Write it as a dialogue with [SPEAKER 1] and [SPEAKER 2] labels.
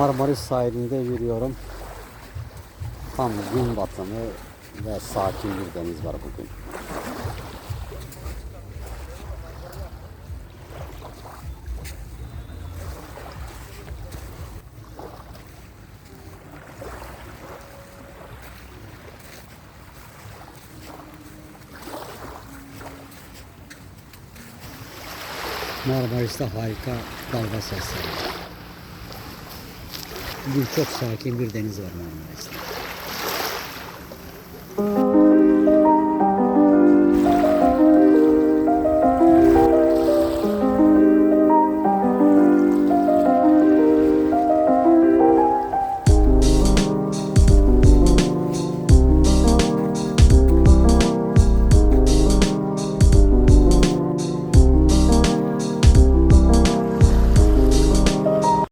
[SPEAKER 1] Marmaris sahilinde yürüyorum. Tam gün batımı ve sakin bir deniz var bugün. Marmaris'te harika dalga sesleri. Bugün çok sakin bir deniz var Marmaris'te.